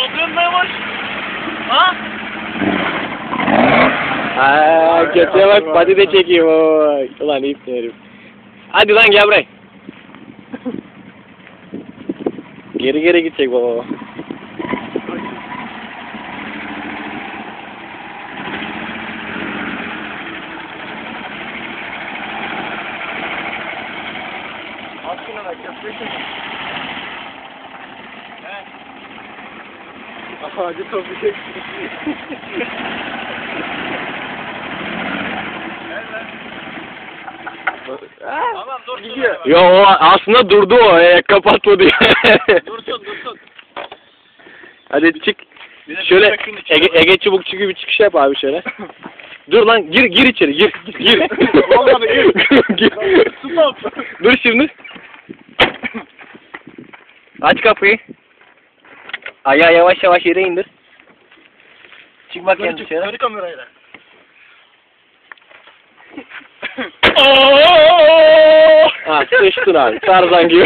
Problem neymiş? Ha? Aa, kötüye bak body de çekiyor bak. Ulan iyi herif. Hadi lan gel buraya. geri geri gidecek baba. Aslında da kesecek Ağacı toplayacak. Tamam dur gidiyor. Yo o aslında durdu o. E, kapatma diye. Dursun dursun. Hadi çık. Şöyle Ege, Ege çubukçu gibi çıkış yap abi şöyle. Dur lan gir gir içeri gir gir. Olmadı, gir. gir. Stop. Dur şimdi. Aç kapıyı. Ayağı yavaş yavaş yere indir. Çık bak Yukarı çık, yukarı kamerayla. Ha sıçtın abi. Tarzan gibi.